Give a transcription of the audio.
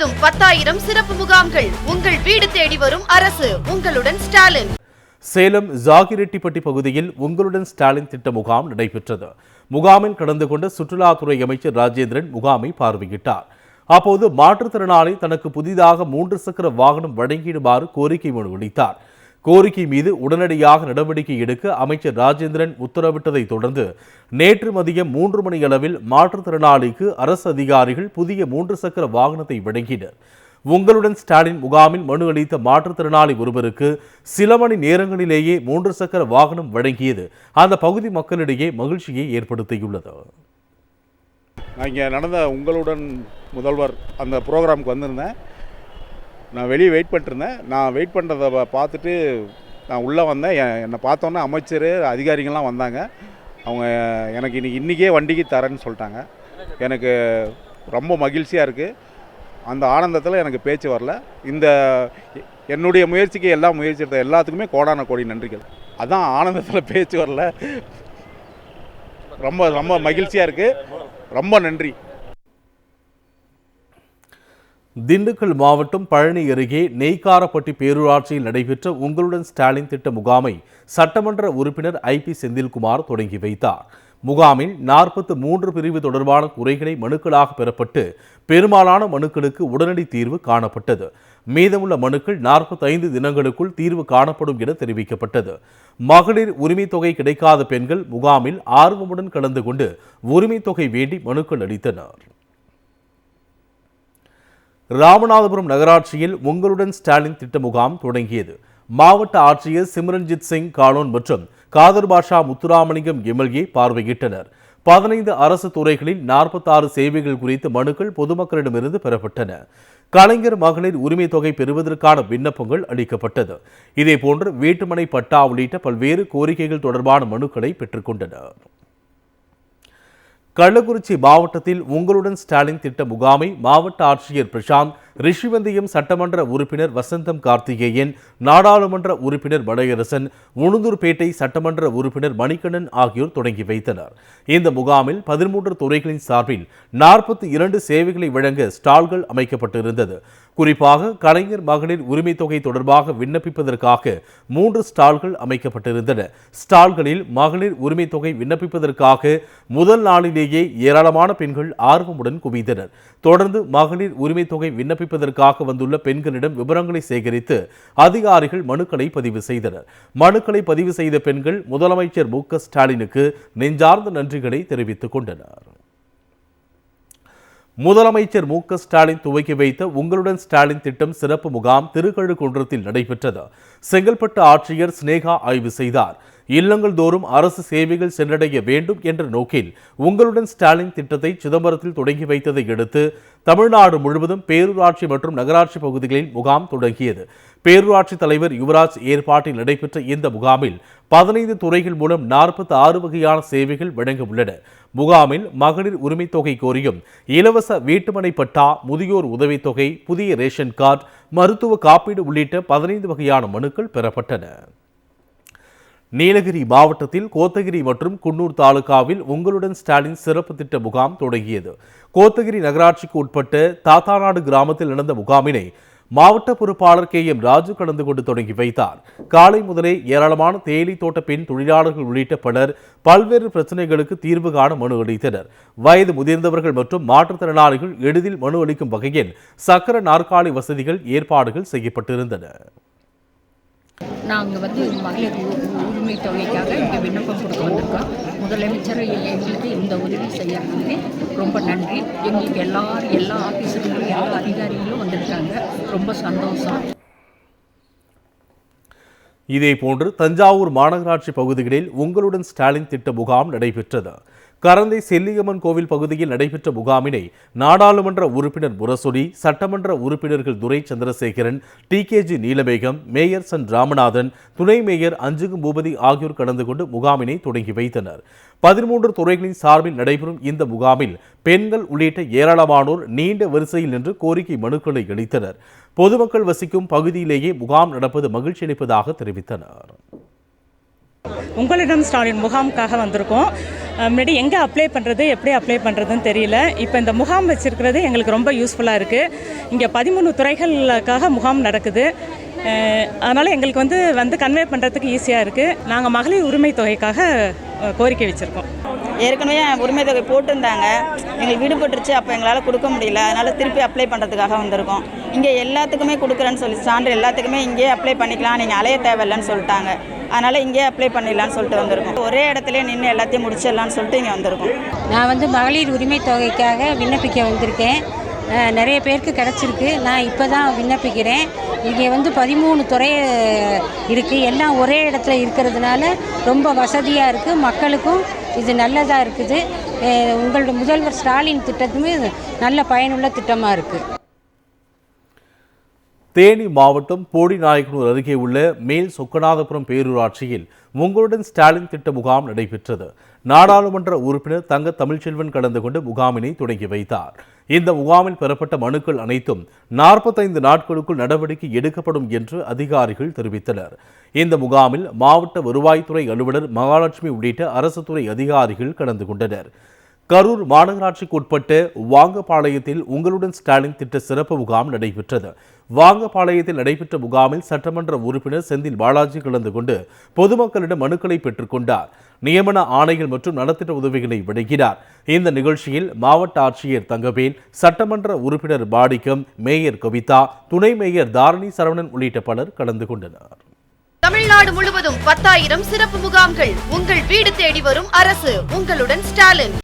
மாதம் பத்தாயிரம் சிறப்பு முகாம்கள் உங்கள் வீடு தேடி வரும் அரசு. உங்களுடன் ஸ்டாலின். சேலம் ஜாகிரெட்டிப்பட்டி பகுதியில் உங்களுடன் ஸ்டாலின் திட்ட முகாம் நடைபெற்றது. முகாமில் கலந்து கொண்ட சுற்றுலாத்துறை அமைச்சர் ராஜேந்திரன் முகாமை பார்வையிட்டார். அப்போது மாற்றுத்திறனாளி தனக்கு புதிதாக மூன்று சக்கர வாகனம் வழங்கிடுமாறு கோரிக்கை மனு அளித்தார். கோரிக்கை மீது உடனடியாக நடவடிக்கை எடுக்க அமைச்சர் ராஜேந்திரன் உத்தரவிட்டதை தொடர்ந்து நேற்று மதியம் மூன்று மணி அளவில் மாற்றுத்திறனாளிக்கு அரசு அதிகாரிகள் புதிய மூன்று சக்கர வாகனத்தை வழங்கினர். உங்களுடன் ஸ்டாலின் முகாமில் மனு அளித்த மாற்றுத்திறனாளி ஒருவருக்கு சில மணி நேரங்களிலேயே மூன்று சக்கர வாகனம் வழங்கியது. அந்த பகுதி மக்களிடையே மகிழ்ச்சியை ஏற்படுத்தியுள்ளது. நான் இங்கே நடந்த உங்களுடன் முதல்வர் அந்த ப்ரோக்ராமுக்கு வந்திருந்தேன். நான் வெளியே வெயிட் பண்ணிட்டுருந்தேன். நான் வெயிட் பண்ணுறத பார்த்துட்டு நான் உள்ளே வந்தேன். என்னை பார்த்தோன்னே அமைச்சர் அதிகாரிகள்லாம் வந்தாங்க. அவங்க எனக்கு இன்னைக்கு இன்றைக்கே வண்டிக்கு தரேன்னு சொல்லிட்டாங்க. எனக்கு ரொம்ப மகிழ்ச்சியாக இருக்குது அந்த ஆனந்தத்தில் எனக்கு பேச்சு வரல. இந்த எ- என்னுடைய முயற்சிக்கு எல்லா முயற்சி எடுத்த எல்லாத்துக்குமே கோடான கோடி நன்றிகள். அதான் ஆனந்தத்தில் பேச்சு வரல. ரொம்ப ரொம்ப மகிழ்ச்சியாக இருக்குது ரொம்ப நன்றி. திண்டுக்கல் மாவட்டம் பழனி அருகே நெய்க்காரப்பட்டி பேரூராட்சியில் நடைபெற்ற உங்களுடன் ஸ்டாலின் திட்ட முகாமை சட்டமன்ற உறுப்பினர் ஐ பி செந்தில்குமார் தொடங்கி வைத்தார். முகாமில் நாற்பத்து மூன்று பிரிவு தொடர்பான குறைகளை மனுக்களாக பெறப்பட்டு பெரும்பாலான மனுக்களுக்கு உடனடி தீர்வு காணப்பட்டது. மீதமுள்ள மனுக்கள் 45 தினங்களுக்குள் தீர்வு காணப்படும் என தெரிவிக்கப்பட்டது. மகளிர் உரிமைத் தொகை கிடைக்காத பெண்கள் முகாமில் ஆர்வமுடன் கலந்து கொண்டு உரிமைத் தொகை வேண்டி மனுக்கள் அளித்தனர். ராமநாதபுரம் நகராட்சியில் உங்களுடன் ஸ்டாலின் திட்ட முகாம் தொடங்கியது. மாவட்ட ஆட்சியர் சிம்ரன்ஜித் சிங் காலோன் மற்றும் காதர் பாஷா முத்துராமலிங்கம் எம்எல்ஏ பார்வையிட்டனர். பதினைந்து அரசு துறைகளில் நாற்பத்தாறு சேவைகள் குறித்த மனுக்கள் பொதுமக்களிடமிருந்து பெறப்பட்டன. கலைஞர் மகளிர் உரிமை தொகை பெறுவதற்கான விண்ணப்பங்கள் அளிக்கப்பட்டது. இதேபோன்று வீட்டுமனை பட்டா உள்ளிட்ட பல்வேறு கோரிக்கைகள் தொடர்பான மனுக்களை பெற்றுக்கொண்டனர் கள்ளக்குறிச்சி மாவட்டத்தில் உங்களுடன் ஸ்டாலின் திட்ட முகாமை மாவட்ட ஆட்சியர் பிரசாந்த் ரிஷிவந்தியம் சட்டமன்ற உறுப்பினர் வசந்தம் கார்த்திகேயன் நாடாளுமன்ற உறுப்பினர் மலையரசன் உளுந்தூர்பேட்டை சட்டமன்ற உறுப்பினர் மணிகண்ணன் ஆகியோர் தொடங்கி வைத்தனர். இந்த முகாமில் பதிமூன்று துறைகளின் சார்பில் நாற்பத்தி இரண்டு சேவைகளை வழங்க ஸ்டால்கள் அமைக்கப்பட்டிருந்தது. குறிப்பாக கலைஞர் மகளிர் உரிமை தொகை தொடர்பாக விண்ணப்பிப்பதற்காக மூன்று ஸ்டால்கள் அமைக்கப்பட்டிருந்தன. ஸ்டால்களில் மகளிர் உரிமை தொகை விண்ணப்பிப்பதற்காக முதல் நாளிலேயே ஏராளமான பெண்கள் ஆர்வமுடன் குவிந்தனர். தொடர்ந்து மகளிர் உரிமை தொகை விண்ணப்பிப்பதற்காக வந்துள்ள பெண்களிடம் விவரங்களை சேகரித்து அதிகாரிகள் மனுக்களை பதிவு செய்தனர். மனுக்களை பதிவு செய்த பெண்கள் முதலமைச்சர் மு ஸ்டாலினுக்கு நெஞ்சார்ந்த நன்றிகளை தெரிவித்துக் கொண்டனர். முதலமைச்சர் மு க ஸ்டாலின் துவக்கி வைத்த உங்களுடன் ஸ்டாலின் திட்டம் சிறப்பு முகாம் திருக்கழுக்குன்றத்தில் நடைபெற்றது. செங்கல்பட்டு ஆட்சியர் சினேகா ஆய்வு செய்தார். இல்லங்கள் தோறும் அரசு சேவைகள் சென்றடைய வேண்டும் என்ற நோக்கில் உங்களுடன் ஸ்டாலின் திட்டத்தை சிதம்பரத்தில் தொடங்கி வைத்ததை அடுத்து தமிழ்நாடு முழுவதும் பேரூராட்சி மற்றும் நகராட்சி பகுதிகளில் முகாம் தொடங்கியது. பேரூராட்சி தலைவர் யுவராஜ் ஏற்பாட்டில் நடைபெற்ற இந்த முகாமில் பதினைந்து துறைகள் மூலம் நாற்பத்தி ஆறு வகையான சேவைகள் வழங்க உள்ளன முகாமில் மகளிர் உரிமைத் தொகை கோரியும் இலவச வீட்டுமனை பட்டா முதியோர் உதவித்தொகை புதிய ரேஷன் கார்டு மருத்துவ காப்பீடு உள்ளிட்ட பதினைந்து வகையான மனுக்கள் பெறப்பட்டன. நீலகிரி மாவட்டத்தில் கோத்தகிரி மற்றும் குன்னூர் தாலுகாவில் உங்களுடன் ஸ்டாலின் சிறப்பு திட்ட முகாம் தொடங்கியது. கோத்தகிரி நகராட்சிக்கு உட்பட்ட தாத்தாநாடு கிராமத்தில் நடந்த முகாமினை மாவட்ட பொறுப்பாளர் கே எம் ராஜு கலந்து கொண்டு தொடங்கி வைத்தார். காலை முதலே ஏராளமான தேயிலை தோட்ட பெண் தொழிலாளர்கள் உள்ளிட்ட பலர் பல்வேறு பிரச்சனைகளுக்கு தீர்வு காண மனு அளித்தனர். வயது முதிர்ந்தவர்கள் மற்றும் மாற்றுத்திறனாளிகள் எளிதில் மனு அளிக்கும் வகையில் சக்கர நாற்காலி வசதிகள் ஏற்பாடுகள் செய்யப்பட்டிருந்தன. நாங்கள் வந்து மகளிர் உரிமை தொகைக்காக இங்கே விண்ணப்பம் கொடுக்க வந்திருக்கோம். முதலமைச்சர் எங்களுக்கு இந்த உதவி செய்யறதுக்கு ரொம்ப நன்றி. எங்களுக்கு எல்லாரும் எல்லா ஆஃபீஸர்களும் எல்லா அதிகாரிகளும் வந்திருக்காங்க. ரொம்ப சந்தோஷம். இதேபோன்று தஞ்சாவூர் மாநகராட்சி பகுதிகளில் உங்களுடன் ஸ்டாலின் திட்ட முகாம் நடைபெற்றது. கரந்தை செல்லியம்மன் கோவில் பகுதியில் நடைபெற்ற முகாமினை நாடாளுமன்ற உறுப்பினர் முரசொலி சட்டமன்ற உறுப்பினர்கள் Durai Chandrasekaran T K G Neelamegam mayor Sun Ramanathan துணை மேயர் அஞ்சுகும் பூபதி ஆகியோர் கலந்து கொண்டு முகாமினை தொடங்கி வைத்தனர். பதிமூன்று துறைகளின் சார்பில் நடைபெறும் இந்த முகாமில் பெண்கள் உள்ளிட்ட ஏராளமானோர் நீண்ட வரிசையில் நின்று கோரிக்கை மனுக்களை அளித்தனர். பொதுமக்கள் வசிக்கும் பகுதியிலேயே முகாம் நடப்பது மகிழ்ச்சி அளிப்பதாக தெரிவித்தனர். உங்களிடம் ஸ்டாலின் முகாமுக்காக வந்திருக்கோம். முன்னாடி எங்கே அப்ளை பண்ணுறது எப்படி அப்ளை பண்ணுறதுன்னு தெரியல. இப்போ இந்த முகாம் வச்சுருக்கிறது எங்களுக்கு ரொம்ப யூஸ்ஃபுல்லாக இருக்குது இங்கே பதிமூணு துறைகளுக்காக முகாம் நடக்குது. அதனால் எங்களுக்கு வந்து வந்து கன்வே பண்ணுறதுக்கு ஈஸியாக இருக்குது நாங்கள் மகளிர் உரிமை தொகைக்காக கோரிக்கை வச்சுருக்கோம். ஏற்கனவே உரிமை தொகை போட்டிருந்தாங்க. எங்களுக்கு விடுபட்டுருச்சு அப்போ எங்களால் கொடுக்க முடியல. அதனால் திருப்பி அப்ளை பண்ணுறதுக்காக வந்திருக்கோம். இங்கே எல்லாத்துக்குமே கொடுக்குறேன்னு சொல்லி சான்று எல்லாத்துக்குமே இங்கேயே அப்ளை பண்ணிக்கலாம். நீங்கள் அலைய தேவையில்லைன்னு சொல்லிட்டாங்க. அதனால் இங்கேயே அப்ளை பண்ணிடலான்னு சொல்லிட்டு வந்திருக்கோம். ஒரே இடத்துல நின்று எல்லாத்தையும் முடிச்சிடலான்னு சொல்லிட்டு இங்கே வந்திருக்கோம். நான் வந்து மகளிர் உரிமை தொகைக்காக விண்ணப்பிக்க வந்திருக்கேன். நிறைய பேருக்கு கிடச்சிருக்கு. நான் இப்போ தான் விண்ணப்பிக்கிறேன். இங்கே வந்து பதிமூணு துறை இருக்குது எல்லாம் ஒரே இடத்துல இருக்கிறதுனால ரொம்ப வசதியாக இருக்குது மக்களுக்கும் இது நல்லதாக இருக்குது. உங்களோட முதல்வர் ஸ்டாலின் திட்டத்துமே நல்ல பயனுள்ள திட்டமாக இருக்குது தேனி மாவட்டம் போடிநாயக்கனூர் அருகே உள்ள மேல் சொக்கநாதபுரம் பேரூராட்சியில் உங்களுடன் ஸ்டாலின் திட்ட முகாம் நடைபெற்றது. நாடாளுமன்ற உறுப்பினர் தங்க தமிழ்ச்செல்வன் கலந்து கொண்டு முகாமினை தொடங்கி வைத்தார். இந்த முகாமில் பெறப்பட்ட மனுக்கள் அனைத்தும் நாற்பத்தைந்து நாட்களுக்குள் நடவடிக்கை எடுக்கப்படும் என்று அதிகாரிகள் தெரிவித்தனர். இந்த முகாமில் மாவட்ட வருவாய்த்துறை அலுவலர் மகாலட்சுமி உள்ளிட்ட அரசு துறை அதிகாரிகள் கலந்து கொண்டனர். கரூர் மாநகராட்சிக்கு உட்பட்ட வாங்கப்பாளையத்தில் உங்களுடன் ஸ்டாலின் திட்ட சிறப்பு முகாம் நடைபெற்றது. வாங்கப்பாளையத்தில் நடைபெற்ற முகாமில் சட்டமன்ற உறுப்பினர் செந்தில் பாலாஜி கலந்து கொண்டு பொதுமக்களிடம் மனுக்களை பெற்றுக்கொண்டார் நியமன ஆணைகள் மற்றும் நலத்திட்ட உதவிகளை வழங்கினார். இந்த நிகழ்ச்சியில் மாவட்ட ஆட்சியர் தங்கவேல் சட்டமன்ற உறுப்பினர் பாடிக்கம் மேயர் கவிதா துணை மேயர் தாரணி சரவணன் உள்ளிட்ட பலர் கலந்து கொண்டனர். தமிழ்நாடு முழுவதும் பத்தாயிரம் சிறப்பு முகாம்கள் உங்கள் வீடு தேடி வரும் அரசு. உங்களுடன் ஸ்டாலின்.